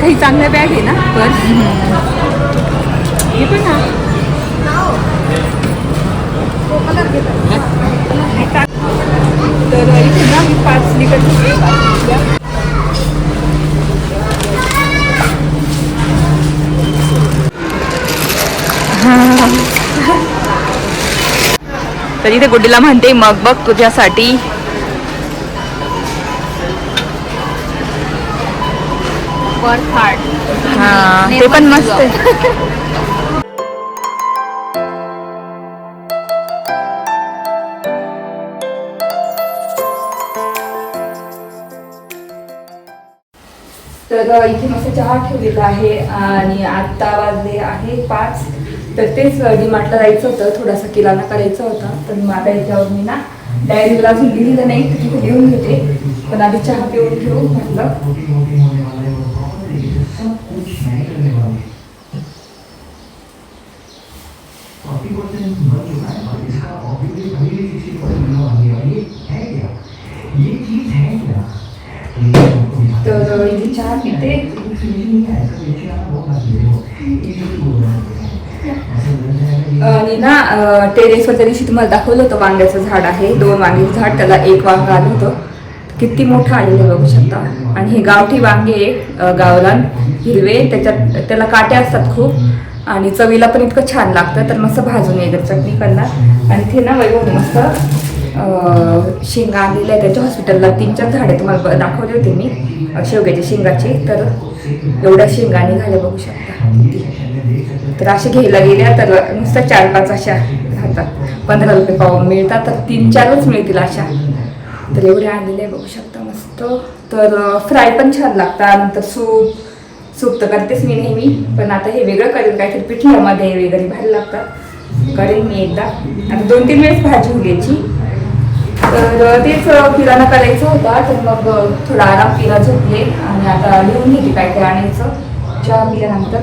काही चांगल्या बॅग आहे ना पर्स? हे पण ना तर इथे ना मी पाच लिटर तर इथे गुड्डीला म्हणते मग बघ तुझ्यासाठी वर्क हार्ड हा ते पण मस्त आहे. तर इथे मस्त चहा ठेवलेला आहे आणि आत्ता वाजले आहे पाच. तर तेच डीमार्टला जायचं होतं. थोडासा किराणा करायचा होता. मग आता याच्यावर मी ना डायरीला अजून लिहिलं नाही तिथे लिहून घेते. पण आधी चहा पिऊन घेऊ म्हटलं. तर इथे चहा पिते आणि ना टेरेसवर त्या दिवशी तुम्हाला दाखवलं होतं वांग्याचं झाड आहे. दोन वांग्याचं झाड त्याला एक वांग आलं होतं. किती मोठं आलेलं बघू शकता. आणि हे गावठी वांगे एक गावरान हिरवे त्याच्यात त्याला काटे असतात खूप. आणि चवीला पण इतकं छान लागतं तर मस्त भाजून वगैरे चटणी करणार. आणि ते ना वैभव मस्त शेंगा आणलेल्या आहे त्याच्या हॉस्पिटलला. तीन चार झाडे तुम्हाला दाखवले होते मी शेवग्याच्या शेंगाचे. तर एवढ्या शेंगा निघाल्या बघू शकता. तर असे घ्यायला गेल्या तर नुसतं चार पाच अशा राहतात. पंधरा रुपये पाव मिळतात तर तीन चारच मिळतील अशा. तर एवढे आणलेल्या आहे बघू शकता मस्त. तर फ्राय पण छान लागतात नंतर सूप. सूप तर करतेच मी नेहमी पण आता हे वेगळं करेल काहीतरी पिठल्यामध्ये वगैरे भारी लागतात. करेन मी एकदा. आता दोन तीन वेळेस भाजी घ्यायची तर तेच किराणा करायचं होता तर मग थोडा आराम केला झोपले. आणि आता लिहून घेते काय काय आणायचं. चहा पिल्यानंतर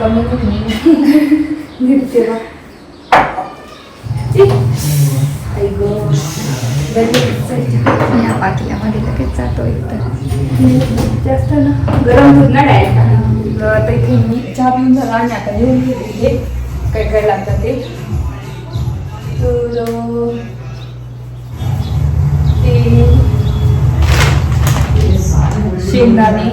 मग कमी निर्तेला आई गं या पाकिल्यामध्ये लगेच जातो एकतर जास्त ना गरम दूध ना डायरेक्ट आता इथे मी चहा पिऊन झाला आणि आता लिहून घेतले काय काय लागतं ते? तर ते शेंगदाणे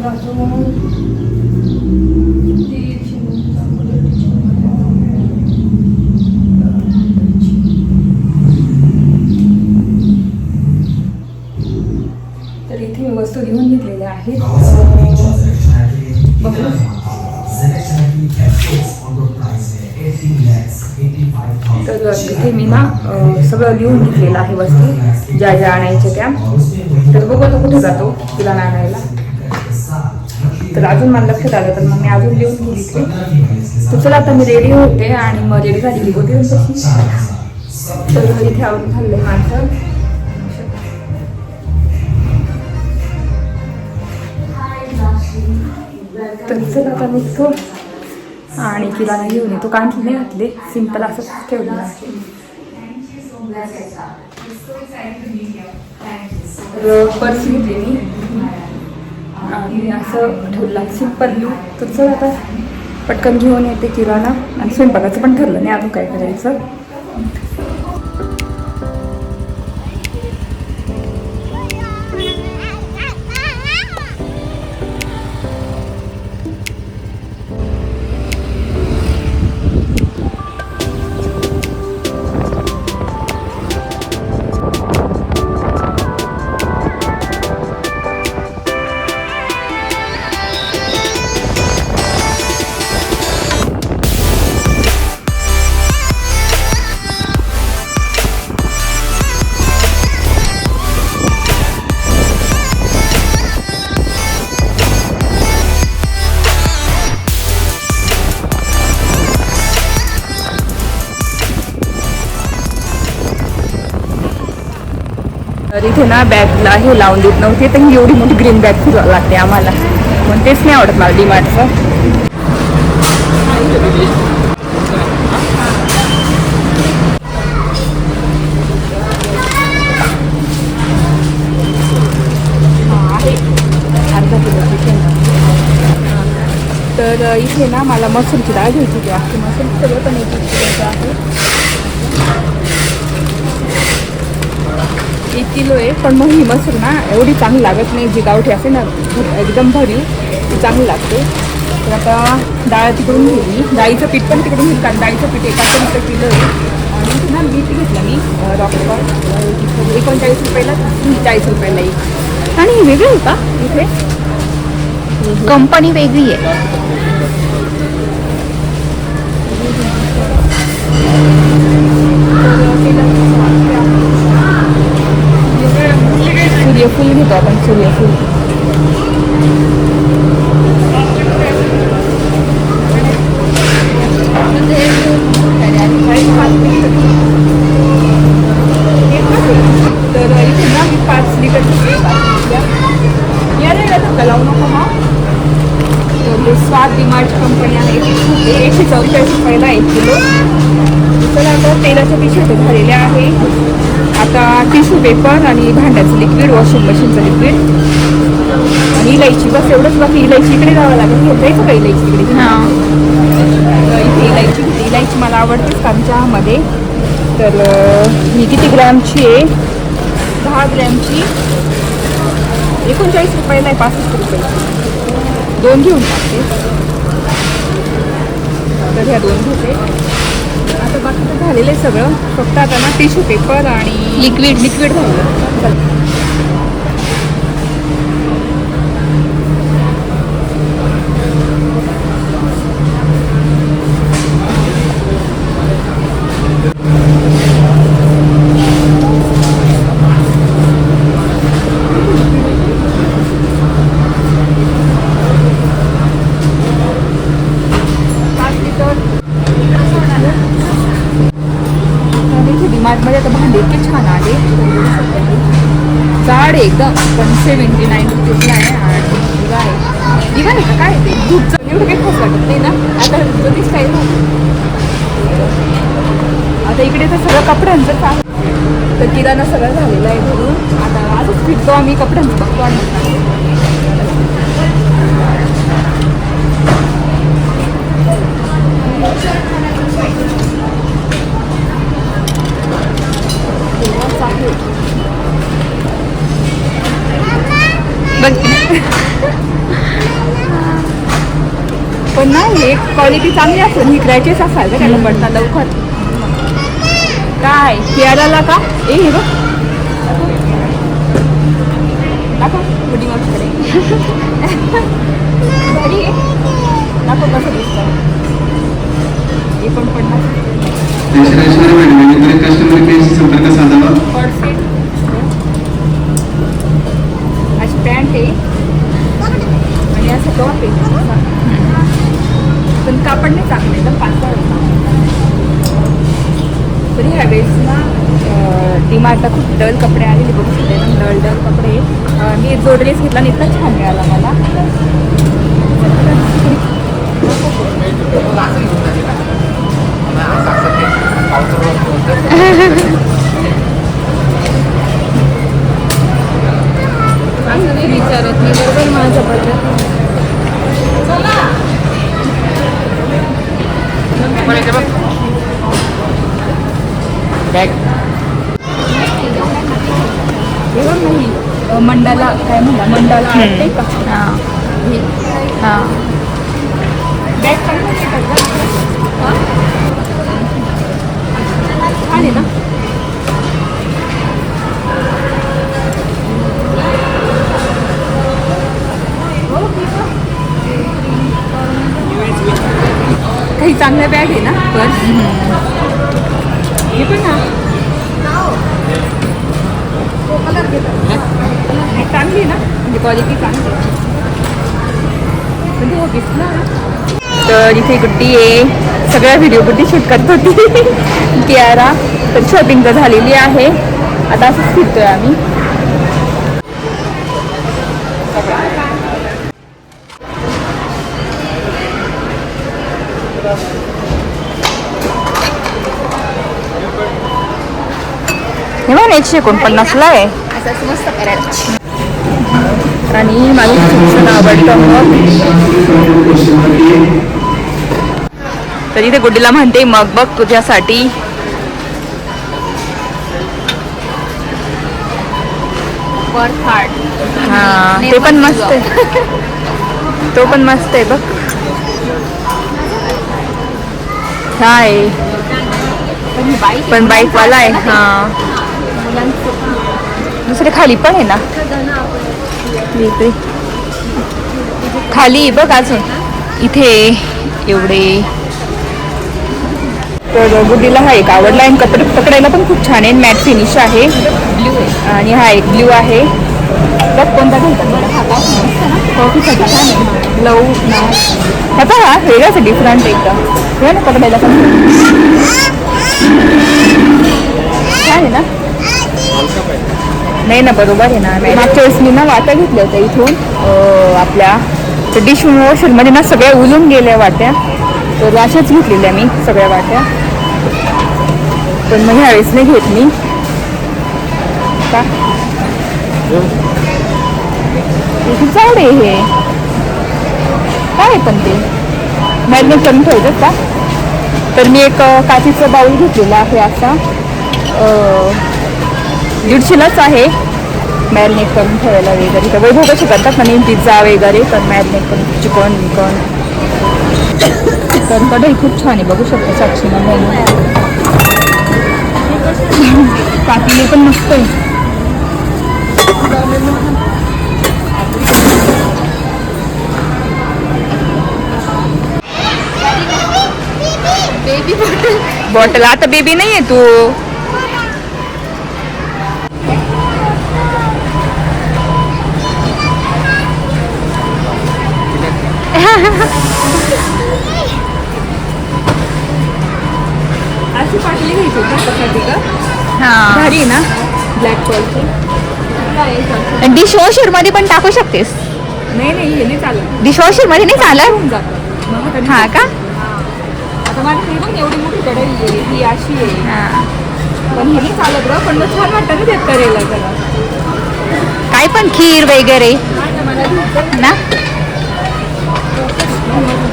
तर तर इथे मी वस्तू घेऊन घेतलेल्या आहेत. तर इथे मी ना सगळं लिहून घेतलेलं आहे वस्तू. ज्या ज्या आणायच्या त्या. तर बघू आता कुठे जातो तिला आणायला. तर अजून मला लक्षात आलं तर मग मी अजून लिहून गेली इथे तर चला आता मी रेडी होते आणि मग रेडी झालेली होती तर इथे आवडून खाल्लं माझं. तर चल आता निघतो. आणि तिला नाही घेऊन येतो. कारण की नाही घातले सिंपल असं ठेवलं तर पर्स मी. आणि असं ठेवलं. सिंपल. तर चल आता पटकन घेऊन येते किराणा. आणि स्वयंपाकाचं पण ठरलं नाही अजून काय करायचं. इथे ना बॅगला हे लावून देत नव्हते तर ही एवढी मोठी ग्रीन बॅग फिरवावं लागते आम्हाला. पण तेच नाही आवडत मला डीमार्टचं आहे अर्धा तर इथे ना मला मसूरची डाळ घ्यायची होती. मसूर सगळं पण एक एक किलोचं आहे एक किलो आहे पण मग ही मसूर ना एवढी चांगली लागत नाही जी गावठी असे ना एकदम भरीव ती चांगली लागते. तर आता डाळ तिकडून घेतली. डाळीचं पीठ पण तिकडून घेतलं कारण डाळीचं पीठ एकाच रुपये किलो आहे आणि ना मीठ घेतलं मी रॉकफॉल एकोणचाळीस रुपयाला चाळीस रुपयाला एक. आणि हे वेगळं होता इथे? कंपनी वेगळी आहे. सूर्यफूल घेतो आपण सूर्यफूल. तर इथे ना मी पाच लिटरची या रे धक्का लावू नको हा. तर स्वाद डिमार्ट कंपनी आहे. एकशे चौवेचाळीस रुपयाला एक किलो. तर आता तेलाच्या पिशव्या ते झालेल्या आहे. आता टिश्यू पेपर आणि भांड्याचं लिक्विड वॉशिंग मशीनचं लिक्विड आणि इलायची बस एवढंच बाकी. इलायची इकडे जावं लागेल. घेऊन जायचं का इलायची इकडे? हां. इथे इलायची इलायची मला आवडतेच कारण चहामध्ये तर ही किती ग्रॅमची आहे? दहा ग्रॅमची. एकोणचाळीस रुपयाला आहे पासष्ट रुपयाची. दोन घेऊन टाकते. तर ह्या दोन घेते. आता बाकीचं झालेलं आहे सगळं. फक्त आता ना टिश्यू पेपर आणि लिक्विड लिक्विड झालं. आता इकडे तर सगळं कपड्यांचंच आहे. तर किराणा सगळं झालेलं आहे भरून आता आजच फिरतो आम्ही कपड्यांचं बघतो आणि बघ. पण नाही एक क्वालिटी चांगली असेल ही क्रॅचेस असाल तर त्याला पडता लवकर. काय? केरळला का? ए हे बघ. दाखव पुडिंग वगैरे भारी दाखव कसं दिसतं. हे पण पडणार ऐश्वर्या मॅडम यांनी कस्टमर केअरशी संपर्क साधावा पर्सेट अशी पॅन्ट आहे आणि असं टॉप आहे पण कापड नाही चांगलं एकदम पातळ आहे. तरी ह्या वेळेस ना डिमार्टला खूप डल कपडे आलेले बघू शकते एकदम डल डल कपडे अं, मी जो ड्रेस घेतला ना इतका छान मिळाला मला असं नाही विचारत मी बरोबर माझं पद्धत एवढं नाही अ, मंडाला काय म्हणला मंडाला आवडते का? हां. हे. हां? हा? आहे ना? हो. काही चांगल्या बॅग आहे ना? पण हे. पण ना नाही, चांगली ना? म्हणजे क्वालिटी चांगली म्हणजे पण दिसणार तर इथे गुड्डी आहे. सगळ्या व्हिडिओ गुड्डी शूट करत होती. कियारा तर शॉपिंग तर झालेली आहे. आता असंच फिरतोय आम्ही. हे बघ एकशे एकोणपन्नासला आहे. असं मस्त करायला आणि मला शिक्षण आवडतं मग. तर इथे गुड्डीला म्हणते मग बघ तुझ्यासाठी. हा ते पण मस्त आहे. तो पण मस्त आहे बघ. काय पण बाईक वाला आहे. हा. दुसरे खाली पण आहे ना? खाली बघ अजून. इथे एवढे. तर गुडीला हा एक आवडला. आणि कपडे पकडायला पण खूप छान आहे. मॅट फिनिश आहे. ब्ल्यू आहे आणि हा एक ब्ल्यू आहे. बघ कोणता घालतात बरं? हा का? हो आहे हा का वेगळाच डिफरंट एकदम. हे ना पकडायला पण. छान आहे ना? नाही ना बरोबर आहे ना. मागच्या वेळेस मी ना वाट्या घेतल्या होत्या इथून. आपल्या डिश वॉशरमध्ये ना सगळ्या उलून गेल्या वाट्या. तर अशाच घेतलेल्या मी सगळ्या वाट्या. पण मग ह्यावेळेस नाही घेत मी. का? हे आहे हे. काय पण ते. मॅरिनेट करून ठेवतात का? तर मी एक काचीचं बाऊल घेतलेला आहे असा दीडशेलाच आहे. मॅरिनेट करून ठेवायला वगैरे. तर वैभव कसे करतात ना नेहमी पिझ्झा वगैरे तर मॅरिनेट करून चिकन विकन तर कढई खूप छान आहे बघू शकता साक्षी पातीले पण मस्त आहे. बॉटल आता बेबी नाही आहे तू. अशी पाटली घ्यायची त्यासाठी का हां. भारी आहे ना? ब्लॅक कॉलची डिश वॉशरमध्ये पण टाकू शकतेस. नाही नाही हे नाही चालत. डिश वॉशरमध्ये नाही चालत जातं. हा का? आता एवढी मोठी कढई आहे ही अशी आहे. हां. पण हे नाही चालत ग पण मग छान वाटतं ना करायला जरा. काय पण खीर वगैरे. ना?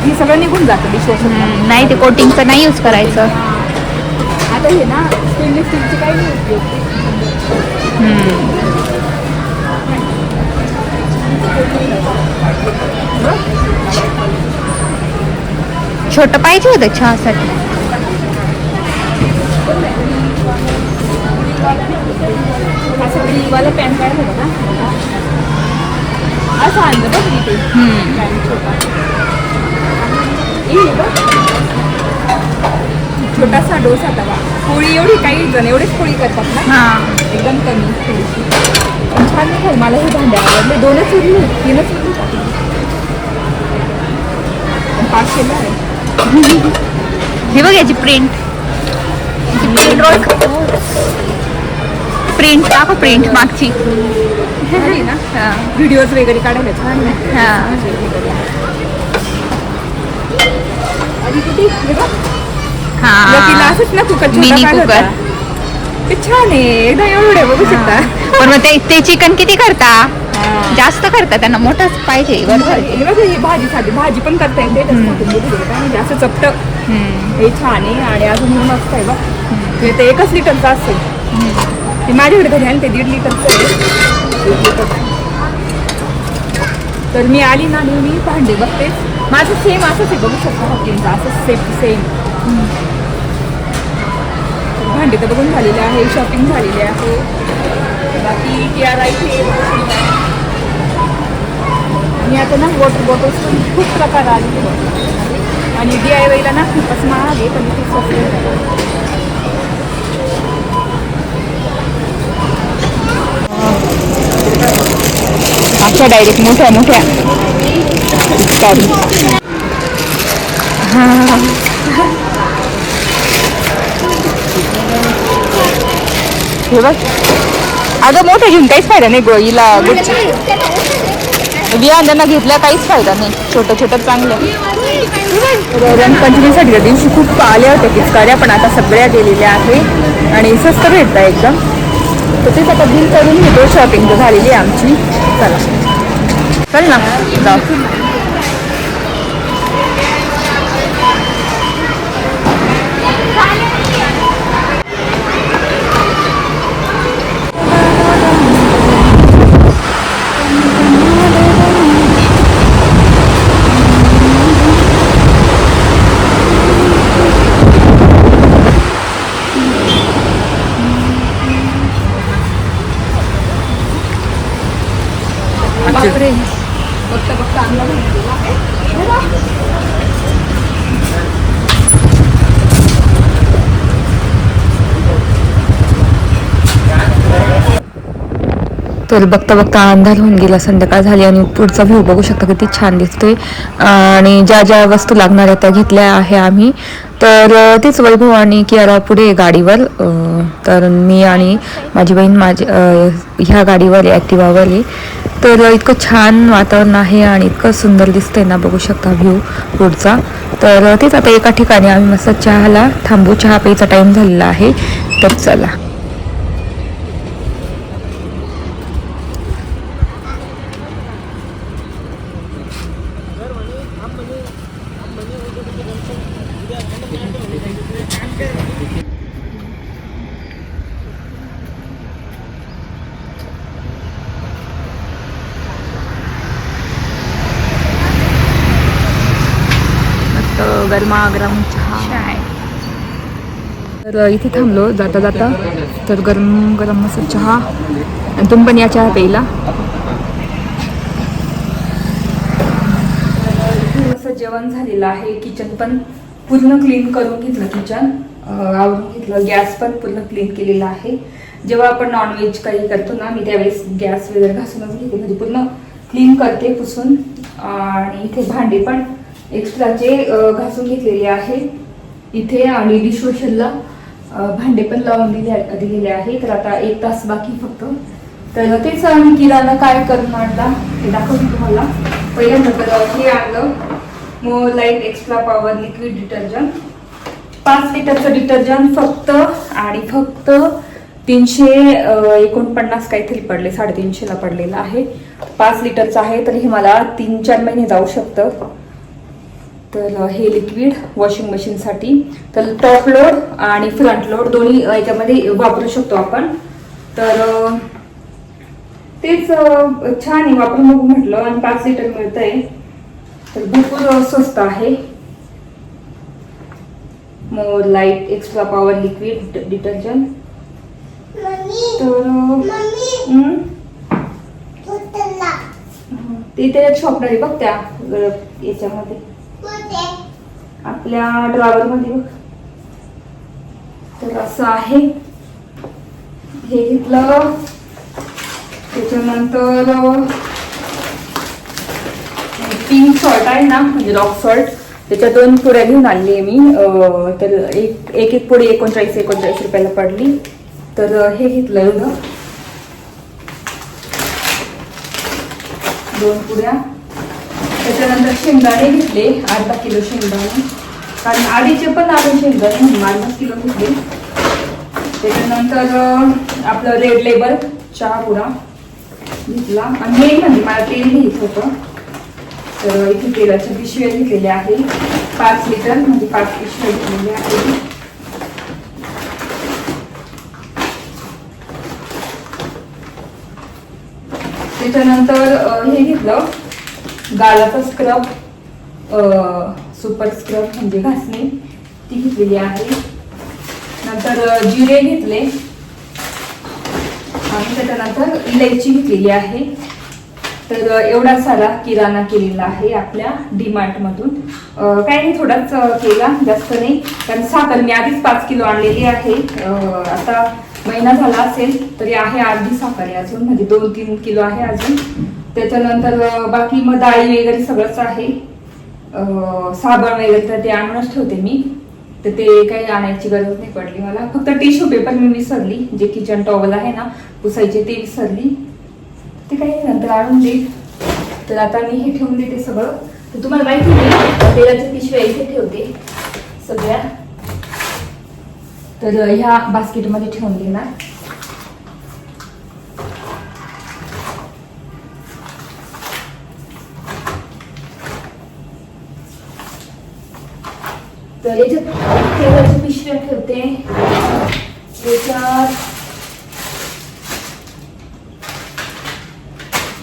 हे सगळं निघून जातं डिशवॉशर नाही ते कोटिंगचं नाही यूज करायचं. आता हे ना स्टेनलेस स्टीलचे काही नाही उपयोग. छोटं पाहिजे होतं चहासाठी. असं ग्रीवाला पॅन कार्ड होतं ना. असं आणलं बघ बघ छोटासा डोसा तवा पोळी एवढी काही जण एवढीच पोळी करतात ना? हां. एकदम कमी पण छान नाही खाऊ मला हे भांडे आवडले. दोनच उरली तीनच उरली. पाच केलं आहे. हे बघ याची प्रिंट प्रिंट रोल प्रिंट टाका प्रिंट मागची. ना? हां. व्हिडिओज वगैरे काढायला छान. हां. आणि किती हे बघ, हा. लकीला असंच ना कुकर. ते छान आहे. एकदा एवढे बघू शकता. पण मग ते ते चिकन किती करता. जास्त करता त्यांना मोठंच पाहिजे हे बघ ही भाजीसाठी भाजी पण करता येते. म्हणजे असं चपट. हे छान आहे आणि अजून हे मस्त आहे बघ. हे ते एकच लिटरचं असेल. ते माझ्याकडे घरी ना, ते दीड लिटरचं आहे. तर मी आली ना नेहमी भांडे बघते माझं सेम असंच आहे बघू शकता हॉकिंगचं असं सेम सेम भांडे तर बघून झालेले आहे शॉपिंग झालेली आहे. बाकी टी आर आय आणि आता ना वॉटर बॉटल्स पण खूप प्रकार आले. आणि डी आय वायला ना खूपच महाग आहे पण खूप स्वस्त आहे. अशा डायरेक्ट मोठ्या मोठ्या. हे. बघ अगं मोठं घेऊन काहीच फायदा नाही गोईला बियांना घेतल्या काहीच फायदा नाही. छोटं छोटं चांगलं. रंगपंचमीसाठी त्या दिवशी खूप आल्या होत्या पिचकाऱ्या पण आता सगळ्या गेलेल्या आहे आणि स्वस्त भेटतं एकदम. तर तेच आता बिल करून घेतो शॉपिंग तर झालेली आहे आमची. चला. चल ना जाऊ बापरे बघता बघता आणला तर बघता बघता अंधार होऊन गेला संध्याकाळ झाली आणि पुढचा व्ह्यू बघू शकता किती छान दिसतोय. आणि ज्या ज्या वस्तू लागणार आहेत त्या घेतल्या आहे आम्ही. तर तेच वैभव आणि कियारा पुढे गाडीवर. तर मी आणि माझी बहीण माझी ह्या गाडीवर आहे ॲक्टिवावर आहे. तर इतकं छान वातावरण आहे आणि इतकं सुंदर दिसतंय ना बघू शकता व्ह्यू पुढचा. तर तेच आता एका ठिकाणी आम्ही मस्त चहाला थांबू. चहा प्यायचा टाईम झालेला आहे. तर चला. गरमा गरम चहा. तर इथे थांबलो जाता जाता. तर गरम गरम मस्त चहा आणि तुम्ही पण या चहा प्यायला. असं जेवण झालेलं आहे. किचन पण पूर्ण क्लीन करून घेतलं किचन आवरून घेतलं. गॅस पण पूर्ण क्लीन केलेला आहे. जेव्हा आपण नॉनव्हेज काही करतो ना मी त्यावेळेस गॅस वगैरे घासूनच घेते. म्हणजे पूर्ण क्लीन करते पुसून. आणि इथे भांडे पण एक्स्ट्राचे घासून घेतलेले आहे इथे आणि डिशवॉशरला भांडे पण लावून दिले दिलेले आहे. तर आता एक तास बाकी फक्त. तर तेच आम्ही किराणा काय करणार आणला हे दाखवते तुम्हाला. पहिल्यांदा तर हे आणलं more light extra power liquid detergent पाच लिटरचं डिटर्जंट फक्त आणि फक्त तीनशे एकोणपन्नास काहीतरी पडले साडेतीनशेला पडलेलं आहे. पाच लिटरचं आहे तर हे मला तीन चार महिने जाऊ शकतं. तर हे लिक्विड वॉशिंग मशीनसाठी तर टॉप लोड आणि फ्रंट लोड दोन्ही याच्यामध्ये वापरू शकतो आपण. तर तेच छान आहे वापरून बघू म्हटलं आणि पाच लिटर मिळतंय. तर भरपूर स्वस्त आहे. More light extra power liquid detergent तर ते त्याच्यात शॉपनर आहे बघ त्या याच्यामध्ये. आपल्या ड्रावर मध्ये बघ. तर असं आहे. हे घेतलं. त्याच्यानंतर पिंक सॉल्ट आहे ना म्हणजे रॉक सॉल्ट त्याच्या दोन पुड्या घेऊन आणली आहे मी. तर एक एक एक पुडी एकोणचाळीस एकोणचाळीस रुपयाला पडली. तर हे घेतलं एवढं. दोन पुड्या त्याच्यानंतर शेंगदाणे घेतले. अर्धा किलो शेंगदाणे. कारण आधीचे पण आपण शेंगदाणे म्हणून किलो घेतले त्याच्यानंतर आपलं रेड लेबल चहा पुडा घेतला. आणि मेन म्हणजे मला तेल घ्यायचं होतं. तर इथे तेलाच्या पिशव्या घेतलेल्या आहे. पाच लिटर म्हणजे पाच पिशव्या घेतलेल्या आहे. त्याच्यानंतर हे घेतलं. गालाचा स्क्रब सुपर स्क्रब म्हणजे घासणी ती घेतलेली आहे. नंतर जिरे घेतले. आणि त्याच्यानंतर इलायची घेतलेली आहे. तर एवढा सारा किराणा केलेला आहे आपल्या डीमार्टमधून. काही नाही थोडाच केला जास्त नाही. कारण साखर मी आधीच पाच किलो आणलेली आहे. आता महिना झाला असेल तरी आहे अर्धी साखर आहे अजून. म्हणजे दोन तीन किलो आहे अजून. त्याच्यानंतर बाकी मग डाळी वगैरे सगळंच आहे. साबण वगैरे तर ते आणूनच ठेवते मी. तर ते काही आणायची गरज नाही पडली मला. फक्त टिश्यू पेपर मी विसरली. जे किचन टॉवल आहे ना पुसायचे ते विसरली. ते काही नाही, नंतर आणून देईल तर आता मी हे ठेवून देते सगळं. तर तुम्हाला माहिती नाही तेलाच्या पिशव्या इथे ठेवते सगळ्या. तर ह्या बास्केटमध्ये ठेवून देणार. तर याच्यात तेलाच्या पिशव्या ठेवते याच्यात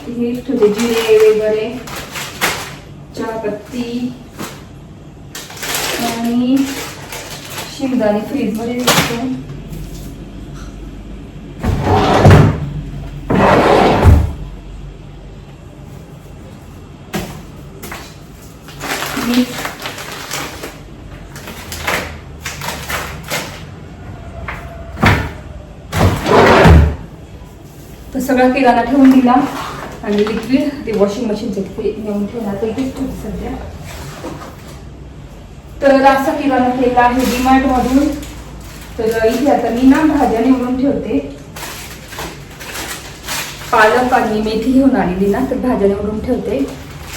हे ठेवते जिरे वगैरे चहापत्ती आणि शेंगदाणे फ्रीजमध्ये ठेवते तर सगळा किराणा ठेवून दिला. आणि लिक्विड ते वॉशिंग मशीनचे ते नेऊन ठेवणार. तर इथेच ठेवते सध्या. तर असा किराणा केला आहे डीमार्टमधून तर इथे आता मी ना भाज्या निवडून ठेवते. पालक आणि मेथी घेऊन आलेली ना तर भाज्या निवडून ठेवते.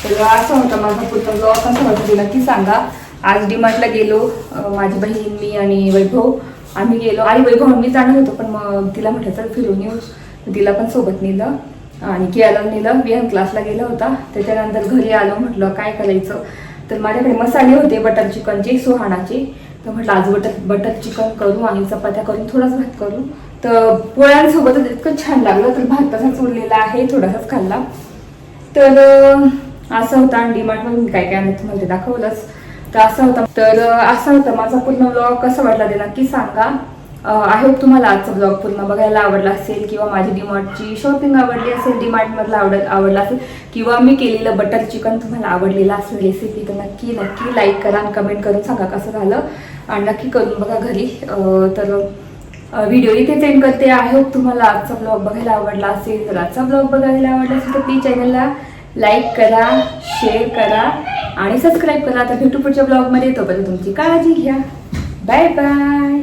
तर असा होता माझा पुत्र ब्लॉग आपण होता ते की सांगा. आज डीमार्टला गेलो. माझी बहीण मी आणि वैभव. आम्ही गेलो. आई वैभव मी जाणार होतो पण मग तिला म्हटलं तर फिरून येऊ. तिला पण सोबत नेलं. आणि कियाला नेलं. बियन क्लासला गेला होता. त्याच्यानंतर घरी आलो म्हटलं काय करायचं? तर माझ्याकडे मसाले होते बटर चिकनचे सुहाणाचे. तर म्हटलं आज बटर बटर चिकन करू आणि चपात्या करून थोडाच भात करू. तर पोळ्यांसोबतच इतकं छान लागलं. तर भात तसाच उरलेला आहे थोडासाच खाल्ला. तर असं होतं आणि डीमार्टमधून मी काय काय आणलं तुम्हाला ते दाखवलंच. तर असं होतं. तर असं असा होता माझा पूर्ण ब्लॉग कसा वाटला ते नक्की सांगा. आय होप तुम्हाला आजचा ब्लॉग पूर्ण बघायला आवडला असेल किंवा माझी डीमार्टची शॉपिंग आवडली असेल डीमार्टमधला आवड आवडला असेल किंवा मी केलेलं बटर चिकन तुम्हाला आवडलेलं असेल रेसिपी तर नक्की नक्की लाईक करा आणि कमेंट करून सांगा कसं झालं. आणि नक्की करून बघा घरी. तर व्हिडिओ इथे सेंड करते. आय होप तुम्हाला आजचा ब्लॉग बघायला आवडला असेल. तर आजचा ब्लॉग बघायला आवडला असेल तर प्लीज चॅनलला लाईक करा शेअर करा आणि सबस्क्राईब करा. तर भेटू पुढच्या ब्लॉगमध्ये तोपर्यंत तुमची काळजी घ्या. Bye bye